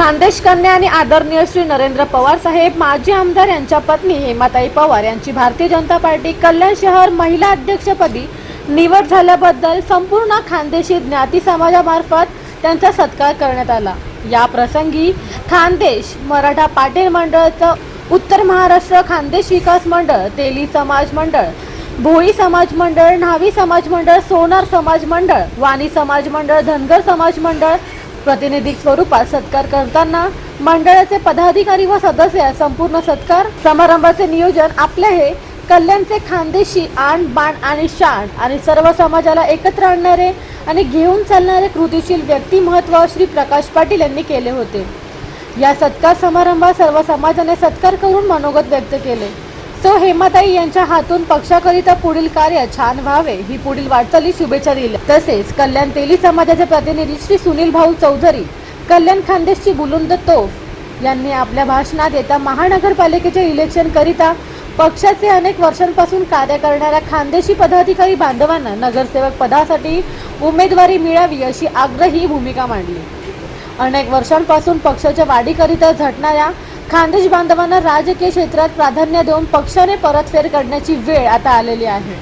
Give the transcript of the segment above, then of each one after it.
खानदेश कन्या आणि आदरणीय श्री नरेंद्र पवार साहेब माजी आमदार यांच्या पत्नी हेमाताई पवार यांची भारतीय जनता पार्टी कल्याण शहर महिला अध्यक्षपदी निवड झाल्याबद्दल संपूर्ण खानदेशी ज्ञाती समाजामार्फत त्यांचा सत्कार करण्यात आला. या प्रसंगी खानदेश मराठा पाटील मंडळचं उत्तर महाराष्ट्र खानदेश विकास मंडळ तेली समाज मंडळ भोई समाज मंडळ न्हावी समाज मंडळ सोनार समाज मंडळ वाणी समाज मंडळ धनगर समाज मंडळ प्रतिनिधी स्वरूपात सत्कार करताना मंडळाचे पदाधिकारी व सदस्य संपूर्ण सत्कार समारंभाचे नियोजन आपले हे कल्याणचे खानदेशी आण बाण आणि शाण आणि सर्व समाजाला एकत्र आणणारे आणि घेऊन चालणारे कृतीशील व्यक्तिमत्व श्री प्रकाश पाटील यांनी केले होते. या सत्कार समारंभात सर्व समाजाने सत्कार करून मनोगत व्यक्त केले. सो हेमाताई यांच्या हातून पक्षाकरिता पुढील कार्य छान व्हावे ही पुढील वाटचाली शुभेच्छा दिल्या. तसेच कल्याण तेली समाजाचे प्रतिनिधी श्री सुनील भाऊ चौधरी कल्याण खानदेशची बुलुंद तोफ यांनी आपल्या भाषणात येत्या महानगरपालिकेच्या इलेक्शन करिता पक्षाचे अनेक वर्षांपासून कार्य करणाऱ्या खानदेशी पदाधिकारी बांधवांना नगरसेवक पदासाठी उमेदवारी मिळावी अशी आग्रही भूमिका मांडली. अनेक वर्षांपासून पक्षाच्या वाढीकरिता झटणाऱ्या खानदेश बांधवांना राजकीय क्षेत्रात प्राधान्य देऊन पक्षाने परतफेर करण्याची वेळ आता आलेली आहे.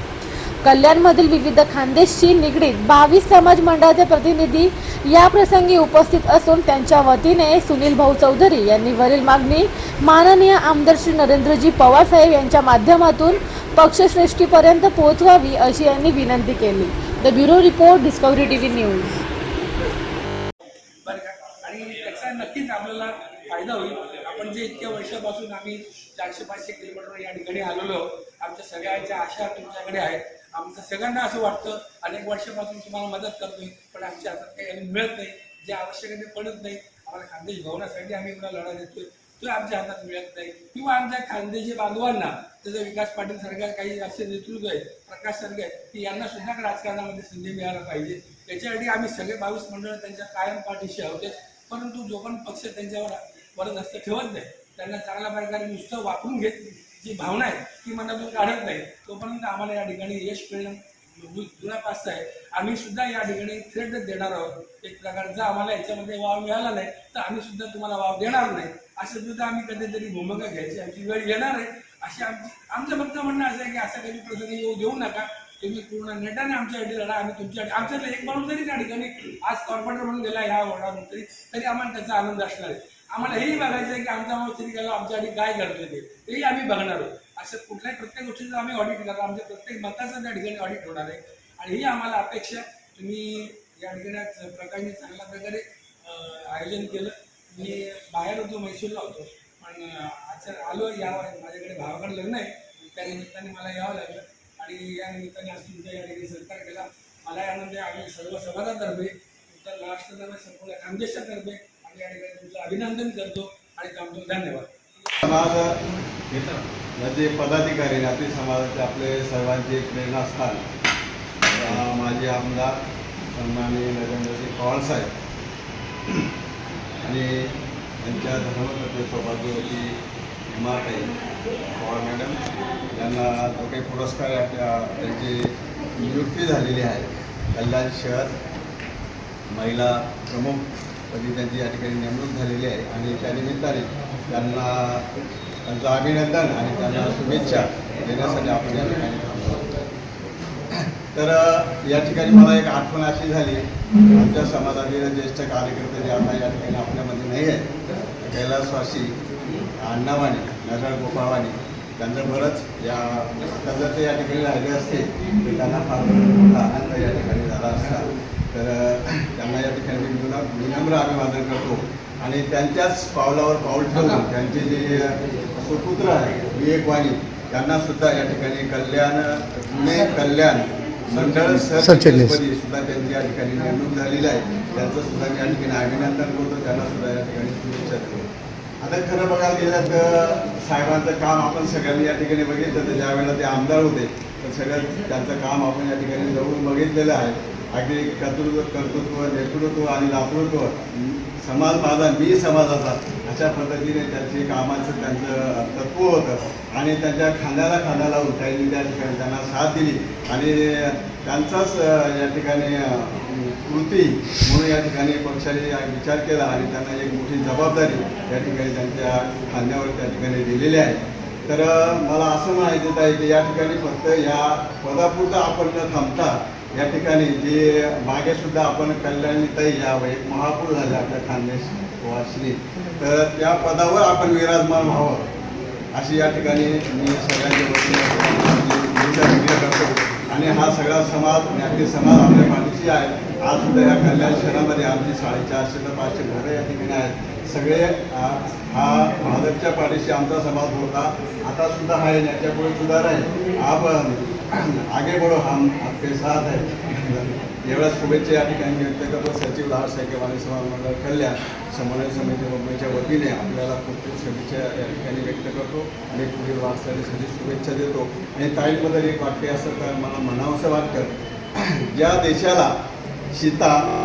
कल्याणमधील विविध खानदेशशी निगडीत बावीस समाज मंडळाचे प्रतिनिधी या प्रसंगी उपस्थित असून त्यांच्या वतीने सुनील भाऊ चौधरी यांनी वरील मागणी माननीय आमदार श्री नरेंद्रजी पवार साहेब यांच्या माध्यमातून पक्षश्रेष्ठीपर्यंत पोहोचवावी अशी यांनी विनंती केली. The bureau report Discovery TV news आणि त्याचा नक्कीच आपल्याला फायदा होईल. म्हणजे जे इतक्या वर्षापासून आम्ही चारशे पाचशे किलोमीटर या ठिकाणी आलेलो आमच्या सगळ्यांच्या आशा तुमच्याकडे आहेत. आमचं सगळ्यांना असं वाटतं अनेक वर्षापासून तुम्हाला मदत करतोय पण आमच्या हातात काही मिळत नाही जे आवश्यक आहे ते पडत नाही आम्हाला खानदेश भवनासाठी आम्ही एवढा लढा देतोय तो आमच्या हातात मिळत नाही. किंवा आमच्या खानदेशी बांधवांना त्याचं विकास पाटील सारख्या काही असे नेतृत्व आहे प्रकाश सारखे की यांना सुद्धा राजकारणामध्ये संधी मिळायला पाहिजे. याच्यासाठी आम्ही सगळे बावीस मंडळ त्यांच्या कायम पाठीशी आहोत. परंतु जो पण पक्ष त्यांच्यावर वरदस्त ठेवत नाही. त्यांना चांगल्या प्रकारे नुसतं वापरून घेत जी भावना आहे ती मनातून काढत नाही. तोपर्यंत आम्हाला या ठिकाणी यश मिळणं दुरापास्त आहे. आम्ही सुद्धा या ठिकाणी थेट देणार आहोत. एक प्रकारचा आम्हाला याच्यामध्ये वाव मिळाला नाही तर आम्ही सुद्धा तुम्हाला वाव देणार नाही. असं सुद्धा आम्ही कधीतरी भूमिका घ्यायची. आमची वेळ येणार आहे. अशी आमची आमचं फक्त म्हणणं असं आहे की असं कधी प्रसंग येऊ देऊ नका. तुम्ही पूर्ण नेटाने आमच्यासाठी लढा. आम्ही तुमच्यासाठी आमच्यातला एक माणूस जरी त्या ठिकाणी आज कॉर्पोरेटर म्हणून गेला ह्या वॉर्डावर तरी तरी आम्हाला त्याचा आनंद असणार आहे. आम्हाला हेही बघायचं आहे की आमचा माणूस तरी आमच्या आधी काय घडलं ते. तेही आम्ही बघणार आहोत. असं कुठल्याही प्रत्येक गोष्टीचं आम्ही ऑडिट करणार आमच्या प्रत्येक मताचं त्या ठिकाणी ऑडिट होणार आहे. आणि ही आम्हाला अपेक्षा तुम्ही या ठिकाणी प्रकारे चांगल्या प्रकारे आयोजन केलं. मी बाहेर होतो मैसूरला होतो. पण अं, आज आलो या माझ्याकडे भावाकडे लग्न आहे. त्या निमित्ताने मला यावं लागलं. आणि या निमित्ताने आज तुमच्या या ठिकाणी सत्कार केला. मला यानंतर आम्ही सर्व समाजातर्फे उत्तर महाराष्ट्रातर्फे संपूर्ण खानदेशातर्फे या ठिकाणी तुमचं अभिनंदन करतो आणि थांबतो. धन्यवाद. समाज म्हणजे पदाधिकारी नाते समाजाचे आपले सर्वांचे प्रेरणास्थान माझे आमदार सन्माननीय नरेंद्रसिंग पवार साहेब. आणि त्यांच्या धर्मपत्नी सौभाग्यवती आहे पवार मॅडम. यांना जो काही पुरस्कार आपल्या त्यांची नियुक्ती झालेली आहे. कल्याण शहर महिला प्रमुख. पदी त्यांची या ठिकाणी नेमणूक झालेली आहे आणि त्या निमित्ताने त्यांना त्यांचं अभिनंदन आणि त्यांना शुभेच्छा देण्यासाठी आपण या ठिकाणी तर या ठिकाणी मला एक आठवण अशी झाली. आमच्या समाजातील ज्येष्ठ कार्यकर्ते जे आता या ठिकाणी आपल्यामध्ये नाही आहे कैलासवासी अण्णावाणी नरळ गोपाळवाणी त्यांचं बरंच या आता जर ते या ठिकाणी राहिले असते. तर त्यांना फार मोठा आनंद या ठिकाणी झाला असता. तर त्यांना या ठिकाणी विनम्र अभिवादन करतो. आणि त्यांच्याच पावलावर पाऊल ठेवून त्यांचे जे सुपुत्र आहे विवेक वाणी त्यांना सुद्धा या ठिकाणी कल्याण पुणे कल्याण मंडळ सरचिटणीसपदी सुद्धा त्यांची या ठिकाणी नेमणूक झालेली आहे. त्यांचं सुद्धा मी या ठिकाणी अभिनंदन करतो. त्यांना सुद्धा या ठिकाणी शुभेच्छा देतो. आता खरं बघायला गेलं तर साहेबांचं काम आपण सगळ्यांनी या ठिकाणी बघितलं तर ज्या वेळेला ते आमदार होते तर सगळं त्यांचं काम आपण या ठिकाणी जवळून बघितलेलं आहे. अगदी कर्तृत्व कर्तृत्व नेतृत्व आणि दातृत्व समाज माझा मी समाजाचा. अशा पद्धतीने त्यांचे कामाचं त्यांचं तत्व होतं. आणि त्यांच्या खांद्याला खांद्याला उठायली त्या ठिकाणी त्यांना साथ दिली. आणि त्यांचाच या ठिकाणी कृती म्हणून या ठिकाणी पक्षाने विचार केला आणि त्यांना एक मोठी जबाबदारी या ठिकाणी त्यांच्या खांद्यावर त्या ठिकाणी दिलेली आहे. तर मला असं माहिती आहे की या ठिकाणी फक्त या पदापुरता आपण न थांबता या ठिकाणी जे मागे सुद्धा आपण कल्याणीताई या एक महापूर झाले आपल्या खानदेश वासनी तर त्या पदावर आपण विराजमान व्हावं अशी या ठिकाणी मी सगळ्यांच्या करतो. आणि हा सगळा समाज ज्ञाती समाज आपल्या पाठीशी आहे. आज सुद्धा या कल्याण शहरामध्ये आमची साडेचारशे ते पाचशे घरं या ठिकाणी आहेत. सगळे हा भाजपच्या पाठीशी आमचा समाज होता. आता सुद्धा आहे याच्यापुढे सुद्धा आहे आपण आगे बढो हम आपके साथ आहे. एवढ्या शुभेच्छा या ठिकाणी व्यक्त करतो. सचिव लाल सायकेवाणी समाज मंडळ कल्याण समन्वय समिती मुंबईच्या वतीने आपल्याला खूप खूप शुभेच्छा या ठिकाणी व्यक्त करतो. आणि पुढील वाटचालीसाठी शुभेच्छा देतो. आणि ताईबद्दल एक वाक्य असं तर मला म्हणावंसं वाटतं. ज्या देशाला सीता